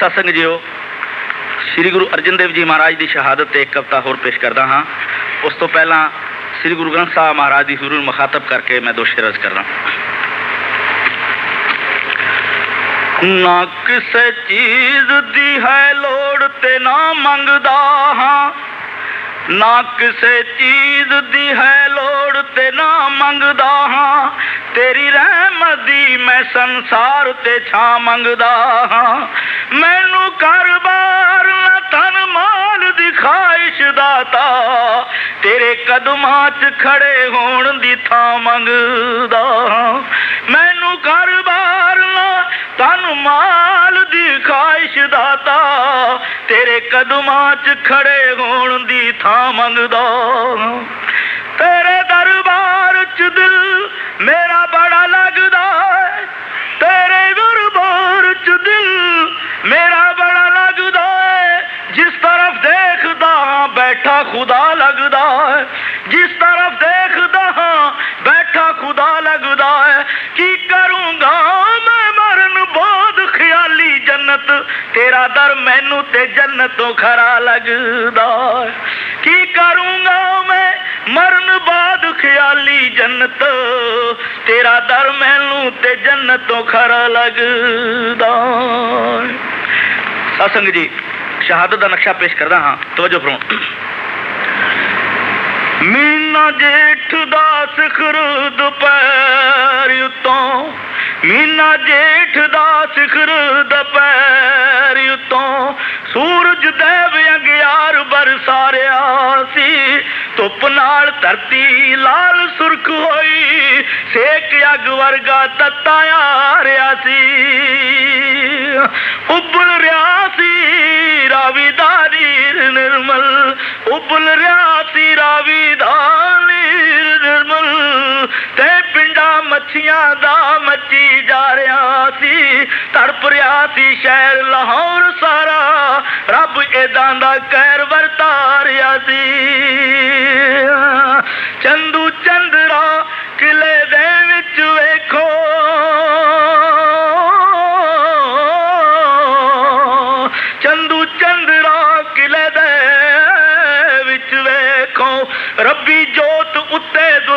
ਪਿਆਰੇ ਜੀਓ ਸ੍ਰੀ ਗੁਰੂ ਅਰਜਨ ਦੇਵ ਜੀ ਮਹਾਰਾਜ ਦੀ ਸ਼ਹਾਦਤ ਤੇ ਇੱਕ ਕਵਿਤਾ ਹੋਰ ਪੇਸ਼ ਕਰਦਾ ਹਾਂ। ਉਸ ਤੋਂ ਪਹਿਲਾਂ ਸ੍ਰੀ ਗੁਰੂ ਗ੍ਰੰਥ ਸਾਹਿਬ ਮਹਾਰਾਜ ਦੀ ਹਜ਼ੂਰ ਮੁਖਾਤਬ ਕਰਕੇ ਮੈਂ ਦੋ ਸ਼ੇਰ ਅਰਜ਼ ਕਰਦਾ ਨਾ ਕਿਸੇ ਚੀਜ਼ ਦੀ ਹੈ ਲੋੜ ਤੇ ਨਾ ਮੰਗਦਾ ਹਾਂ। ਨਾ ਕਿਸੇ ਚੀਜ਼ ਦੀ ਹੈ ਲੋੜ ਤੇ ਨਾ ਮੰਗਦਾ ਹਾਂ। ਤੇਰੀ ਰਹਿਮਤ ਦੀ ਮੈਂ ਸੰਸਾਰ ਤੇ ਛਾਂ ਮੰਗਦਾ ਹਾਂ। ਮੈਨੂੰ ਘਰ-ਬਾਰ ਨਾ ਧਨ ਮਾਲ ਦੀ ਖਾਇਸ਼ ਦਾਤਾ ਤੇਰੇ ਕਦਮਾਂ 'ਚ ਖੜੇ ਹੋਣ ਦੀ ਥਾਂ ਮੰਗਦਾ ਹਾਂ। ਮੈਨੂੰ ਘਰ-ਬਾਰ ਨਾ ਧਨ ਮਾਲ ਦੀ ਖਾਇਸ਼ ਦਾਤਾ ਤੇਰੇ ਕਦਮਾਂ 'ਚ ਖੜੇ ਹੋਣ ਦੀ ਥਾਂ ਮੰਗਦਾ ਤੇਰੇ ਦਰਬਾਰ 'ਚ ਦਿਲ میرا بڑا لگتا ہے، تیرے دربار چ دل میرا بڑا لگتا ہے۔ جس طرف دیکھتا ہاں بیٹھا خدا لگتا ہے۔ جس طرف دیکھتا ہاں بیٹھا خدا لگتا ہے۔ کی کروں گا میں مرن بہت خیالی جنت؟ تیرا در مینو تے جنتوں کھرا لگتا ہے۔ کی کروں گا میں ਮਰਨ ਬਾਅਦ ਖਿਆਲੀ ਜੰਨਤ, ਤੇਰਾ ਦਰ ਮੈਨੂੰ ਤੇ ਜੰਨਤੋਂ ਖਰਾ ਲੱਗਦਾ। ਸਤਸੰਗ ਜੀ, ਸ਼ਹਾਦਤ ਦਾ ਨਕਸ਼ਾ ਪੇਸ਼ ਕਰਦਾ ਹਾਂ। ਤਵੱਜੋ ਫਰਮਾਓ ਮੀਨਾ ਜੇਠ ਦਾ ਸਿਖਰ ਦੁਪਹਿਰ ਉਤੋਂ, ਮੀਨਾ ਜੇਠ ਦਾ ਸਿਖਰ ਦੁਪਹਿਰ ਉਤੋਂ ਸੂਰਜ ਦੇਵ ਅੰਗਿਆਰ ਬਰਸਾਰਿਆ ਸੀ। ਧੁੱਪ ਨਾਲ ਧਰਤੀ ਲਾਲ ਸੁਰਖ ਹੋਈ। ਸੇਕ ਅੱਗ ਵਰਗਾ ਤੱਤਾ ਆ ਰਿਹਾ ਸੀ। ਉਬਲ ਰਿਹਾ ਸੀ ਰਾਵੀ ਦਾ ਨੀਰ ਨਿਰਮਲ। ਉਬਲ ਰਿਹਾ ਸੀ ਰਾਵੀ ਦਾ ਨੀਰ ਨਿਰਮਲ। ਤੇ مچھیاں دا مچی جا رہا سی تڑپ رہا سی شہر لاہور سارا رب ادان دا کہر ورتا رہا سی چندو چندرا کلے دیکھو چندو چندرا کلے دیکھو ربی جو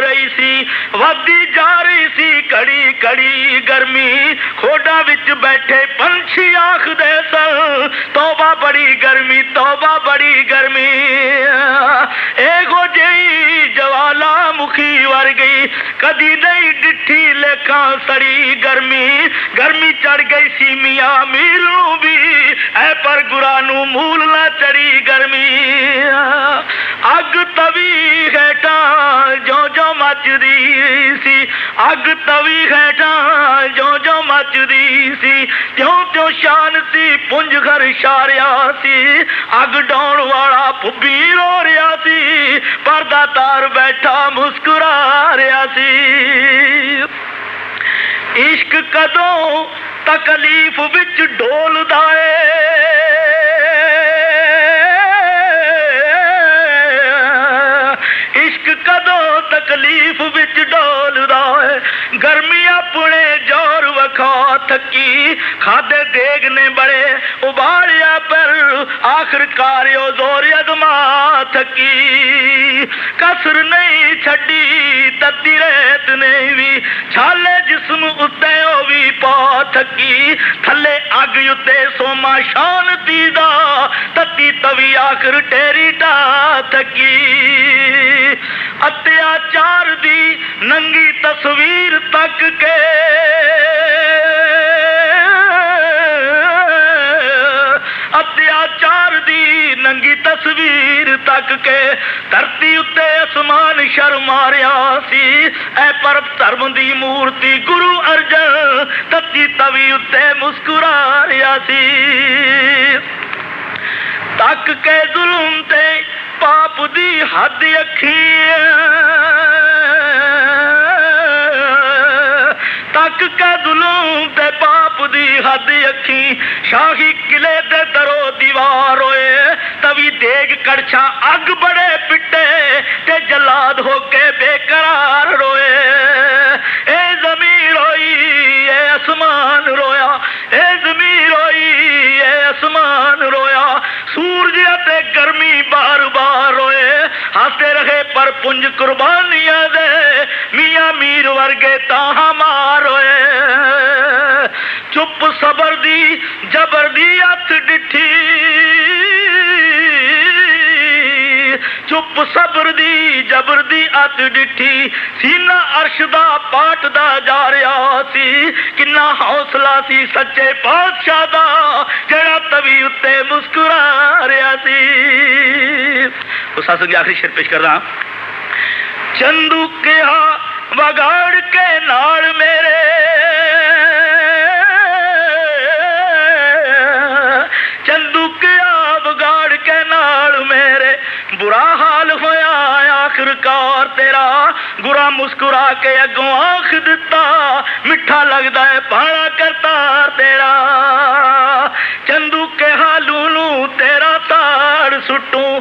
رہی سی ودی جا رہی سی کڑی کڑی گرمی کھوڈا وچ بیٹھے پنچھی آخ دے سن توبہ بڑی گرمی توبہ بڑی گرمی اے گو جئی جوالا مکھی ور گئی کدی نہیں ڈٹھی لیکاں سڑی گرمی گرمی چڑھ گئی سی میاں میلوں بھی اے پر گرا نو مول نہ چڑی گرمی اگ ਤਵੀ ਘਟਾਂ ਜੋ ਜੋ ਮੱਚਦੀ ਸੀ। ਅੱਗ ਤਵੀ ਘਟਾਂ ਜੋ ਜੋ ਮੱਚਦੀ ਸੀ। ਤਿਉਂ ਤਿਉਂ ਸ਼ਾਨ ਸੀ, ਪੁੰਜ ਘਰ ਛਾਰਿਆ ਸੀ। ਅੱਗ ਡਾਉਣ ਵਾਲਾ ਫੁੱਬੀ ਰੋ ਰਿਹਾ ਸੀ ਪਰਦਾ ਤਾਰ ਬੈਠਾ ਮੁਸਕਰਾ ਰਿਹਾ ਸੀ। ਇਸ਼ਕ ਕਦੋਂ ਤਕਲੀਫ ਵਿੱਚ ਡੋਲਦਾ ਏ? عشق کدو تکلیف بچ ڈول رہا گرمی اپنے جور وکھا تھکی، کھادے دیگ نے بڑے ابالیا پر آخر کار زور ادما تھکی۔ ਕਸਰ ਨਹੀਂ ਛੱਡੀ ਤਤੀ ਰੇਤ ਨੇ ਵੀ। ਛਾਲੇ ਜਿਸਮ ਉੱਤੇ ਉਹ ਵੀ ਪਾ ਥੱਕੀ। ਥੱਲੇ ਅੱਗ ਉੱਤੇ ਸੋਮਾ ਸ਼ਾਂਤੀ ਦਾ। ਤੱਤੀ ਤਵੀ ਆਖਰ ਟੇਰੀ ਢਾ ਥੱਕੀ। ਅਤਿਆਚਾਰ ਦੀ ਨੰਗੀ ਤਸਵੀਰ ਤੱਕ ਕੇ ਦੀ ਨੰਗੀ ਤਸਵੀਰ ਤੱਕ ਕੇ ਧਰਤੀ ਉੱਤੇ ਅਸਮਾਨ ਸ਼ਰਮਾਰਿਆ ਸੀ। ਐ ਪਰਬ ਧਰਮ ਦੀ ਮੂਰਤੀ ਗੁਰੂ ਅਰਜਨ ਤਤੀ ਤਵੀ ਉੱਤੇ ਮੁਸਕਰਾ ਰਿਹਾ ਸੀ। ਤੱਕ ਕੇ ਜ਼ੁਲਮ ਤੇ ਪਾਪ ਦੀ ਹੱਦ ਅੱਖੀ تک کے ظلم دے باپ دی حد اکھی شاہی قلعے دے درو دیوار ہوئے توی دیگ کڑچا اگ بڑے پٹے تے جلاد ہو کے بے قرار روئے اے زمین روئی اے اسمان رویا اے زمین روئی اے اسمان رویا سورج تے گرمی بار بار ہنستے رہے پر پنج قربانیاں دے۔ میاں میر ورگے تاہاں ماروئے چپ صبر دی، جبر دی ہاتھ ڈٹھی۔ چپ صبر دی، جبر دی ات ڈٹھی۔ سینہ عرش دا پاٹ دا جا رہا سی۔ کنہ حوصلہ سی، سچے پادشاہ دا ساسوں کی آخری شیر پیش کر رہا چندو کے ہاں بگاڑ کے نال میرے۔ چندو کے ہاں بگاڑ کے نال میرے۔ برا حال ہویا آخر کار تیرا۔ گرا مسکرا کے اگوں آخ دتا۔ مٹھا لگتا ہے پاڑا کرتا تیرا۔ چندو کے ہاں لولو تیرا تاڑ سٹوں۔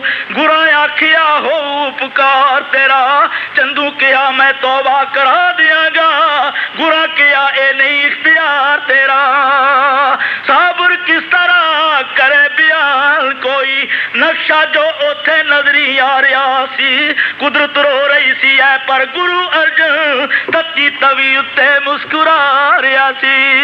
آخیا ہو، پکار تیرا۔ چندو کیا میں توبہ کرا دیا گا۔ گرا کیا اے نہیں اختیار تیرا۔ صابر کس طرح کرے بیان؟ کوئی نقشہ جو اوتھے نظری آ رہا سی۔ قدرت رو رہی سی ہے پر گرو ارجن۔ تکی توی اتنے مسکرا رہا سی۔